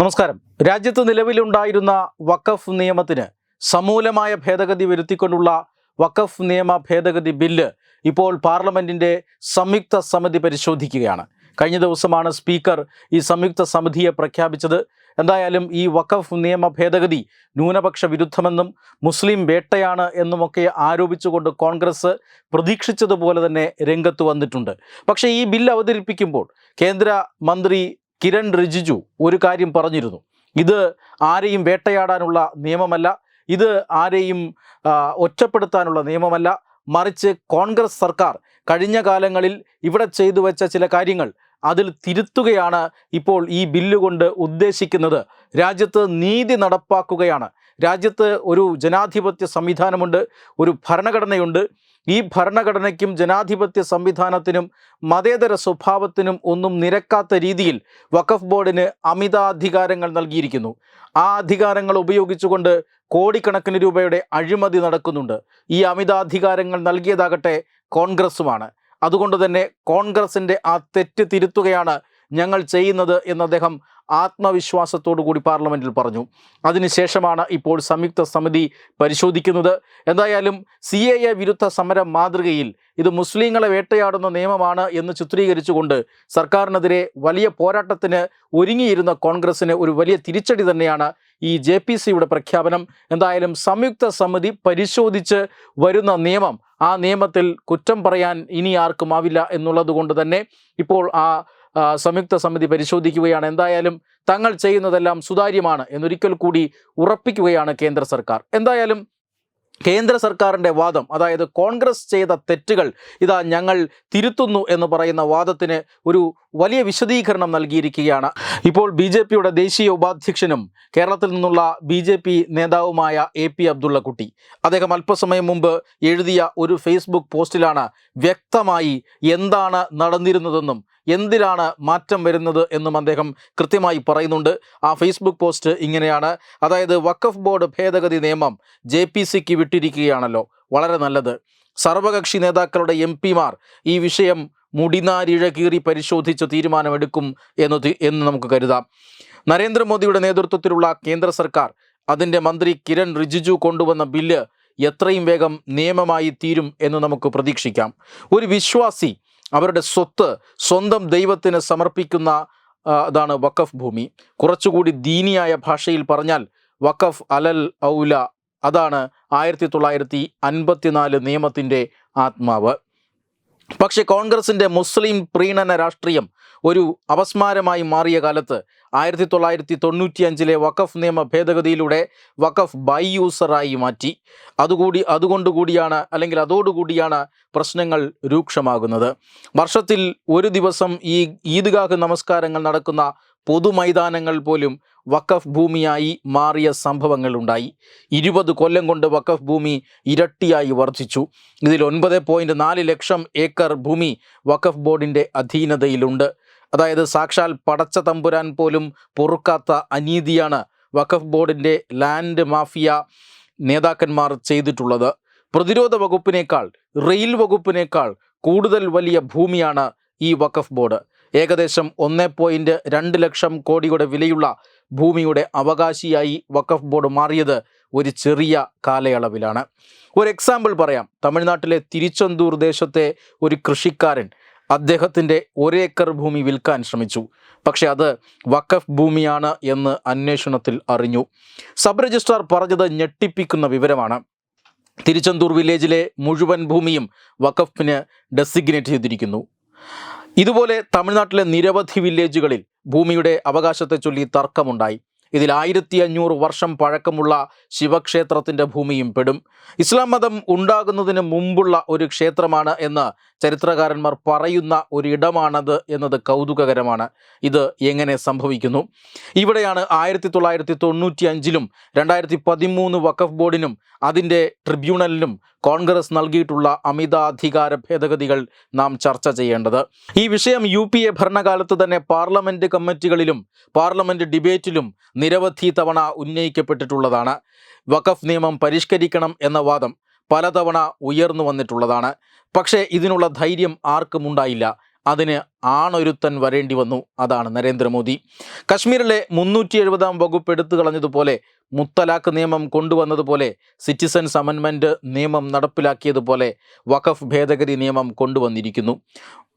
നമസ്കാരം. രാജ്യത്ത് നിലവിലുണ്ടായിരുന്ന വഖഫ് നിയമത്തിന് സമൂലമായ ഭേദഗതി വരുത്തിക്കൊണ്ടുള്ള വഖഫ് നിയമ ഭേദഗതി ബില്ല് ഇപ്പോൾ പാർലമെന്റിന്റെ സംയുക്ത സമിതി പരിശോധിക്കുകയാണ്. കഴിഞ്ഞ ദിവസമാണ് സ്പീക്കർ ഈ സംയുക്ത സമിതിയെ പ്രഖ്യാപിച്ചത്. എന്തായാലും ഈ വഖഫ് നിയമ ഭേദഗതി ന്യൂനപക്ഷ വിരുദ്ധമെന്നും മുസ്ലിം വേട്ടയാണ് എന്നുമൊക്കെ ആരോപിച്ചുകൊണ്ട് കോൺഗ്രസ് പ്രതീക്ഷിച്ചതുപോലെ തന്നെ രംഗത്ത് വന്നിട്ടുണ്ട്. പക്ഷേ ഈ ബില്ല് അവതരിപ്പിക്കുമ്പോൾ കേന്ദ്ര മന്ത്രി കിരൺ റിജിജു ഒരു കാര്യം പറഞ്ഞിരുന്നു. ഇത് ആരെയും വേട്ടയാടാനുള്ള നിയമമല്ല ഇത് ആരെയും ഒറ്റപ്പെടുത്താനുള്ള നിയമമല്ല. മറിച്ച് കോൺഗ്രസ് സർക്കാർ കഴിഞ്ഞ കാലങ്ങളിൽ ഇവിടെ ചെയ്തു വെച്ച ചില കാര്യങ്ങൾ അതിൽ തിരുത്തുകയാണ് ഇപ്പോൾ ഈ ബില്ലുകൊണ്ട് ഉദ്ദേശിക്കുന്നത്. രാജ്യത്ത് നീതി നടപ്പാക്കുകയാണ്. രാജ്യത്ത് ഒരു ജനാധിപത്യ സംവിധാനമുണ്ട് ഒരു ഭരണഘടനയുണ്ട്. ഈ ഭരണഘടനയ്ക്കും ജനാധിപത്യ സംവിധാനത്തിനും മതേതര സ്വഭാവത്തിനും ഒന്നും നിരക്കാത്ത രീതിയിൽ വഖഫ് ബോർഡിന് അമിതാധികാരങ്ങൾ നൽകിയിരിക്കുന്നു. ആ അധികാരങ്ങൾ ഉപയോഗിച്ചുകൊണ്ട് കോടിക്കണക്കിന് രൂപയുടെ അഴിമതി നടക്കുന്നുണ്ട്. ഈ അമിതാധികാരങ്ങൾ നൽകിയതാകട്ടെ കോൺഗ്രസുമാണ്. അതുകൊണ്ട് തന്നെ കോൺഗ്രസിന്റെ ആ തെറ്റ് തിരുത്തുകയാണ് ഞങ്ങൾ ചെയ്യുന്നത് എന്ന് അദ്ദേഹം ആത്മവിശ്വാസത്തോടു കൂടി പാർലമെന്റിൽ പറഞ്ഞു. അതിനുശേഷമാണ് ഇപ്പോൾ സംയുക്ത സമിതി പരിശോധിക്കുന്നത്. എന്തായാലും സി എ എ വിരുദ്ധ സമര മാതൃകയിൽ ഇത് മുസ്ലിങ്ങളെ വേട്ടയാടുന്ന നിയമമാണ് എന്ന് ചിത്രീകരിച്ചുകൊണ്ട് സർക്കാരിനെതിരെ വലിയ പോരാട്ടത്തിന് ഒരുങ്ങിയിരുന്ന കോൺഗ്രസിന് ഒരു വലിയ തിരിച്ചടി തന്നെയാണ് ഈ ജെ പി സിയുടെ പ്രഖ്യാപനം. എന്തായാലും സംയുക്ത സമിതി പരിശോധിച്ച് വരുന്ന നിയമം ആ നിയമത്തിൽ കുറ്റം പറയാൻ ഇനി ആർക്കും ആവില്ല എന്നുള്ളത് കൊണ്ട് തന്നെ ഇപ്പോൾ ആ സംയുക്ത സമിതി പരിശോധിക്കുകയാണ്. എന്തായാലും തങ്ങൾ ചെയ്യുന്നതെല്ലാം സുതാര്യമാണ് എന്നൊരിക്കൽ കൂടി ഉറപ്പിക്കുകയാണ് കേന്ദ്ര സർക്കാർ. എന്തായാലും കേന്ദ്ര സർക്കാരിന്റെ വാദം അതായത് കോൺഗ്രസ് ചെയ്ത തെറ്റുകൾ ഇതാ ഞങ്ങൾ തിരുത്തുന്നു എന്ന് പറയുന്ന വാദത്തിന് ഒരു വലിയ വിശദീകരണം നൽകിയിരിക്കുകയാണ്. ഇപ്പോൾ ബി ജെ പിയുടെ ദേശീയ ഉപാധ്യക്ഷനും കേരളത്തിൽ നിന്നുള്ള ബി ജെ പി നേതാവുമായ എ പി അബ്ദുള്ളക്കുട്ടി അദ്ദേഹം അല്പസമയം മുമ്പ് എഴുതിയ ഒരു ഫേസ്ബുക്ക് പോസ്റ്റിലാണ് വ്യക്തമായി എന്താണ് നടന്നിരുന്നതെന്നും എന്തിലാണ് മാറ്റം വരുന്നത് എന്നും അദ്ദേഹം കൃത്യമായി പറയുന്നുണ്ട്. ആ ഫേസ്ബുക്ക് പോസ്റ്റ് ഇങ്ങനെയാണ്. അതായത് വഖഫ് ബോർഡ് ഭേദഗതി നിയമം ജെ പി സിക്ക് വിട്ടിരിക്കുകയാണല്ലോ. വളരെ നല്ലത്. സർവകക്ഷി നേതാക്കളുടെ എം പിമാർ ഈ വിഷയം മുടിനാരിഴ കീറി പരിശോധിച്ച് തീരുമാനമെടുക്കും എന്ന് എന്ന് നമുക്ക് കരുതാം. നരേന്ദ്രമോദിയുടെ നേതൃത്വത്തിലുള്ള കേന്ദ്ര സർക്കാർ അതിന്റെ മന്ത്രി കിരൺ റിജിജു കൊണ്ടുവന്ന ബില്ല് എത്രയും വേഗം നിയമമായി തീരും എന്ന് നമുക്ക് പ്രതീക്ഷിക്കാം. ഒരു വിശ്വാസി അവരുടെ സ്വത്ത് സ്വന്തം ദൈവത്തിന് സമർപ്പിക്കുന്ന അതാണ് വഖഫ് ഭൂമി. കുറച്ചുകൂടി ദീനിയായ ഭാഷയിൽ പറഞ്ഞാൽ വഖഫ് അലൽ ഔല അതാണ് ആയിരത്തി തൊള്ളായിരത്തി അൻപത്തിനാല് നിയമത്തിന്റെ ആത്മാവ്. പക്ഷേ കോൺഗ്രസിന്റെ മുസ്ലിം പ്രീണന രാഷ്ട്രീയം ഒരു അപസ്മാരമായി മാറിയ കാലത്ത് ആയിരത്തി തൊള്ളായിരത്തി തൊണ്ണൂറ്റി അഞ്ചിലെ വഖഫ് നിയമ ഭേദഗതിയിലൂടെ വഖഫ് ബൈ യൂസറായി മാറ്റി. അതുകൂടി അതുകൊണ്ടുകൂടിയാണ് അല്ലെങ്കിൽ അതോടുകൂടിയാണ് പ്രശ്നങ്ങൾ രൂക്ഷമാകുന്നത്. വർഷത്തിൽ ഒരു ദിവസം ഈ ഈദ്ഗാഹ് നമസ്കാരങ്ങൾ നടക്കുന്ന പൊതുമൈതാനങ്ങൾ പോലും വഖഫ് ഭൂമിയായി മാറിയ സംഭവങ്ങളുണ്ടായി ഇരുപത് കൊല്ലം കൊണ്ട് വഖഫ് ഭൂമി ഇരട്ടിയായി വർദ്ധിച്ചു ഇതിൽ ഒൻപത് പോയിന്റ് നാല് ലക്ഷം ഏക്കർ ഭൂമി വഖഫ് ബോർഡിന്റെ അധീനതയിലുണ്ട്. അതായത് സാക്ഷാൽ പടച്ച തമ്പുരാൻ പോലും പൊറുക്കാത്ത അനീതിയാണ് വഖഫ് ബോർഡിന്റെ ലാൻഡ് മാഫിയ നേതാക്കന്മാർ ചെയ്തിട്ടുള്ളത്. പ്രതിരോധ വകുപ്പിനേക്കാൾ റെയിൽ വകുപ്പിനേക്കാൾ കൂടുതൽ വലിയ ഭൂമിയാണ് ഈ വഖഫ് ബോർഡ്. ഏകദേശം ഒന്ന് പോയിന്റ് രണ്ട് ലക്ഷം കോടിയുടെ വിലയുള്ള ഭൂമിയുടെ അവകാശിയായി വഖഫ് ബോർഡ് മാറിയത് ഒരു ചെറിയ കാലയളവിലാണ്. ഒരു എക്സാമ്പിൾ പറയാം. തമിഴ്നാട്ടിലെ തിരുച്ചെന്തൂർ ദേശത്തെ ഒരു കൃഷിക്കാരൻ അദ്ദേഹത്തിന്റെ ഒരേക്കർ ഭൂമി വിൽക്കാൻ ശ്രമിച്ചു. പക്ഷെ അത് വഖഫ് ഭൂമിയാണ് എന്ന് അന്വേഷണത്തിൽ അറിഞ്ഞു. സബ് രജിസ്ട്രാർ പറഞ്ഞത് ഞെട്ടിപ്പിക്കുന്ന വിവരമാണ്. തിരുച്ചെന്തൂർ വില്ലേജിലെ മുഴുവൻ ഭൂമിയും വഖഫിന് ഡെസിഗ്നേറ്റ് ചെയ്തിരിക്കുന്നു. ഇതുപോലെ തമിഴ്നാട്ടിലെ നിരവധി വില്ലേജുകളിൽ ഭൂമിയുടെ അവകാശത്തെ ചൊല്ലി തർക്കമുണ്ടായി. ഇതിൽ ആയിരത്തി അഞ്ഞൂറ് വർഷം പഴക്കമുള്ള ശിവക്ഷേത്രത്തിന്റെ ഭൂമിയും പെടും. ഇസ്ലാം മതം ഉണ്ടാകുന്നതിന് മുമ്പുള്ള ഒരു ക്ഷേത്രമാണ് എന്ന് ചരിത്രകാരന്മാർ പറയുന്ന ഒരിടമാണത് എന്നത് കൗതുകകരമാണ്. ഇത് എങ്ങനെ സംഭവിക്കുന്നു? ഇവിടെയാണ് ആയിരത്തി തൊള്ളായിരത്തി തൊണ്ണൂറ്റി അഞ്ചിലും രണ്ടായിരത്തി പതിമൂന്ന് വഖഫ് ബോർഡിനും അതിന്റെ ട്രിബ്യൂണലിനും കോൺഗ്രസ് നൽകിയിട്ടുള്ള അമിതാധികാര ഭേദഗതികൾ നാം ചർച്ച ചെയ്യേണ്ടത്. ഈ വിഷയം യു ഭരണകാലത്ത് തന്നെ പാർലമെന്റ് കമ്മിറ്റികളിലും പാർലമെന്റ് ഡിബേറ്റിലും നിരവധി തവണ ഉന്നയിക്കപ്പെട്ടിട്ടുള്ളതാണ്. വഖഫ് നിയമം പരിഷ്കരിക്കണം എന്ന വാദം പലതവണ ഉയർന്നു വന്നിട്ടുള്ളതാണ്. പക്ഷേ ഇതിനുള്ള ധൈര്യം ആർക്കും ഉണ്ടായില്ല. അതിന് ആണൊരുത്തൻ വരേണ്ടി വന്നു. അതാണ് നരേന്ദ്രമോദി. കശ്മീരിലെ മുന്നൂറ്റി എഴുപതാം വകുപ്പ് എടുത്തു കളഞ്ഞതുപോലെ മുത്തലാഖ് നിയമം കൊണ്ടുവന്നതുപോലെ സിറ്റിസൻസ് അമൻമെന്റ് നിയമം നടപ്പിലാക്കിയതുപോലെ വഖഫ് ഭേദഗതി നിയമം കൊണ്ടുവന്നിരിക്കുന്നു.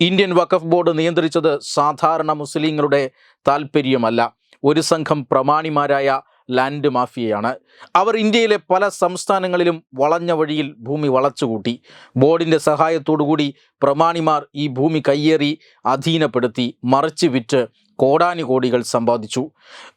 ഇന്ത്യൻ വഖഫ് ബോർഡ് നിയന്ത്രിച്ചത് സാധാരണ മുസ്ലിങ്ങളുടെ താൽപ്പര്യമല്ല ഒരു സംഘം പ്രമാണിമാരായ ലാൻഡ് മാഫിയയാണ്. അവർ ഇന്ത്യയിലെ പല സംസ്ഥാനങ്ങളിലും വളഞ്ഞ വഴിയിൽ ഭൂമി വളച്ചുകൂട്ടി. ബോർഡിന്റെ സഹായത്തോടുകൂടി പ്രമാണിമാർ ഈ ഭൂമി കയ്യേറി അധീനപ്പെടുത്തി മറിച്ച് വിറ്റ് കോടാനുകോടികൾ സമ്പാദിച്ചു.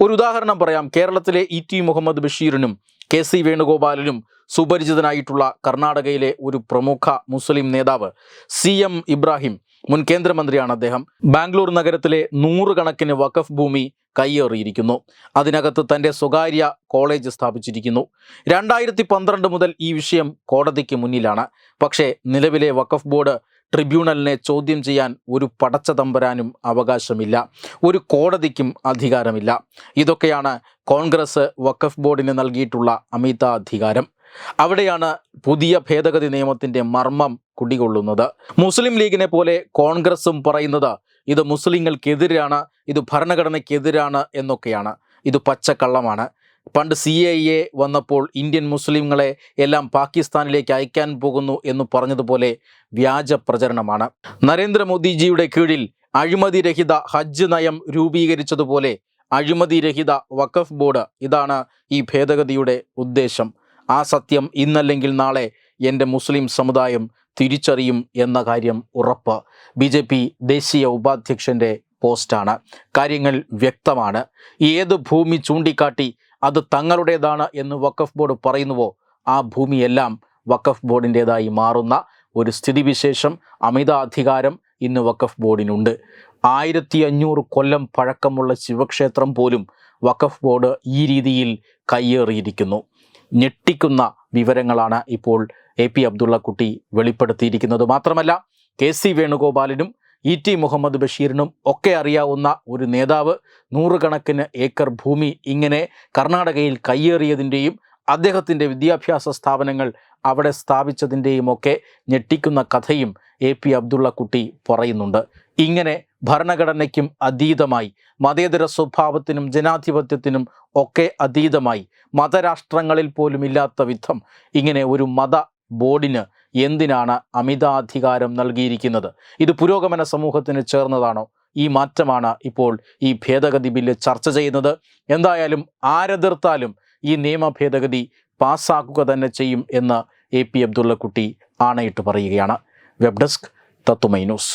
ഒരു ഉദാഹരണം പറയാം. കേരളത്തിലെ ഇ ടി മുഹമ്മദ് ബഷീറിനും കെ സി വേണുഗോപാലിനും സുപരിചിതനായിട്ടുള്ള കർണാടകയിലെ ഒരു പ്രമുഖ മുസ്ലിം നേതാവ് സി എം ഇബ്രാഹിം മുൻ കേന്ദ്രമന്ത്രിയാണ് അദ്ദേഹം. ബാംഗ്ലൂർ നഗരത്തിലെ നൂറുകണക്കിന് വഖഫ് ഭൂമി കയ്യേറിയിരിക്കുന്നു. അതിനകത്ത് തന്റെ സ്വകാര്യ കോളേജ് സ്ഥാപിച്ചിരിക്കുന്നു. രണ്ടായിരത്തി പന്ത്രണ്ട് മുതൽ ഈ വിഷയം കോടതിക്ക് മുന്നിലാണ്. പക്ഷേ നിലവിലെ വഖഫ് ബോർഡ് ട്രിബ്യൂണലിനെ ചോദ്യം ചെയ്യാൻ ഒരു പടച്ച തമ്പരാനും അവകാശമില്ല. ഒരു കോടതിക്കും അധികാരമില്ല. ഇതൊക്കെയാണ് കോൺഗ്രസ് വഖഫ് ബോർഡിന് നൽകിയിട്ടുള്ള അമിത അധികാരം അവിടെയാണ് പുതിയ ഭേദഗതി നിയമത്തിന്റെ മർമ്മം കുടികൊള്ളുന്നത്. മുസ്ലിം ലീഗിനെ പോലെ കോൺഗ്രസും പറയുന്നത് ഇത് മുസ്ലിങ്ങൾക്കെതിരാണ് ഇത് ഭരണഘടനയ്ക്കെതിരാണ് എന്നൊക്കെയാണ്. ഇത് പച്ചക്കള്ളമാണ്. പണ്ട് സി എ എ വന്നപ്പോൾ ഇന്ത്യൻ മുസ്ലിങ്ങളെ എല്ലാം പാകിസ്ഥാനിലേക്ക് അയക്കാൻ പോകുന്നു എന്ന് പറഞ്ഞതുപോലെ വ്യാജ പ്രചരണമാണ്. നരേന്ദ്രമോദിജിയുടെ കീഴിൽ അഴിമതിരഹിത ഹജ്ജ് നയം രൂപീകരിച്ചതുപോലെ അഴിമതിരഹിത വഖഫ് ബോർഡ് ഇതാണ് ഈ ഭേദഗതിയുടെ ഉദ്ദേശം. ആ സത്യം ഇന്നല്ലെങ്കിൽ നാളെ എന്റെ മുസ്ലിം സമുദായം തിരിച്ചറിയും എന്ന കാര്യം ഉറപ്പ്. ബി ജെ പി ദേശീയ ഉപാധ്യക്ഷന്റെ പോസ്റ്റാണ്. കാര്യങ്ങൾ വ്യക്തമാണ്. ഏത് ഭൂമി ചൂണ്ടിക്കാട്ടി അത് തങ്ങളുടേതാണ് എന്ന് വഖഫ് ബോർഡ് പറയുന്നുവോ ആ ഭൂമിയെല്ലാം വഖഫ് ബോർഡിന്റേതായി മാറുന്ന ഒരു സ്ഥിതിവിശേഷം അമിതാധികാരം ഇന്ന് വഖഫ് ബോർഡിനുണ്ട്. ആയിരത്തി അഞ്ഞൂറ് കൊല്ലം പഴക്കമുള്ള ശിവക്ഷേത്രം പോലും വഖഫ് ബോർഡ് ഈ രീതിയിൽ കയ്യേറിയിരിക്കുന്നു. ഞെട്ടിക്കുന്ന വിവരങ്ങളാണ് ഇപ്പോൾ എ പി അബ്ദുള്ളക്കുട്ടി വെളിപ്പെടുത്തിയിരിക്കുന്നത്. മാത്രമല്ല കെ സി വേണുഗോപാലിനും ഇ ടി മുഹമ്മദ് ബഷീറിനും ഒക്കെ അറിയാവുന്ന ഒരു നേതാവ് നൂറുകണക്കിന് ഏക്കർ ഭൂമി ഇങ്ങനെ കർണാടകയിൽ കയ്യേറിയതിന്റെയും അദ്ദേഹത്തിന്റെ വിദ്യാഭ്യാസ സ്ഥാപനങ്ങൾ അവിടെ സ്ഥാപിച്ചതിന്റെയും ഒക്കെ ഞെട്ടിക്കുന്ന കഥയും എ പി അബ്ദുള്ളക്കുട്ടി പറയുന്നുണ്ട്. ഇങ്ങനെ ഭരണഘടനയ്ക്കും അതീതമായി മതേതര സ്വഭാവത്തിനും ജനാധിപത്യത്തിനും ഒക്കെ അതീതമായി മതരാഷ്ട്രങ്ങളിൽ പോലും ഇല്ലാത്ത വിധം ഇങ്ങനെ ഒരു മത ബോർഡിന് എന്തിനാണ് അമിതാധികാരം നൽകിയിരിക്കുന്നത്? ഇത് പുരോഗമന സമൂഹത്തിന് ചേർന്നതാണോ? ഈ മാറ്റമാണ് ഇപ്പോൾ ഈ ഭേദഗതി ബില്ല് ചർച്ച ചെയ്യുന്നത്. എന്തായാലും ആരെതിർത്താലും ഈ നിയമ ഭേദഗതി പാസ്സാക്കുക തന്നെ ചെയ്യും എന്ന് എ പി അബ്ദുള്ളക്കുട്ടി ആണയിട്ട് പറയുകയാണ് വെബ് ഡെസ്ക് തത്തുമൈ news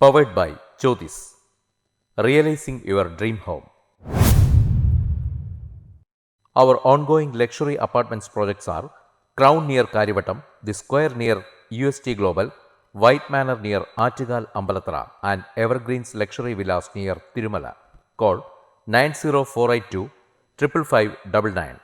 Powered by Jyotis. Realizing your dream home. Our ongoing luxury apartments projects are Crown near Karivattam, The Square near UST Global, White Manor near Achigal Ambalatra, and Evergreens Luxury Villas near Tirumala. Call 90482 55599.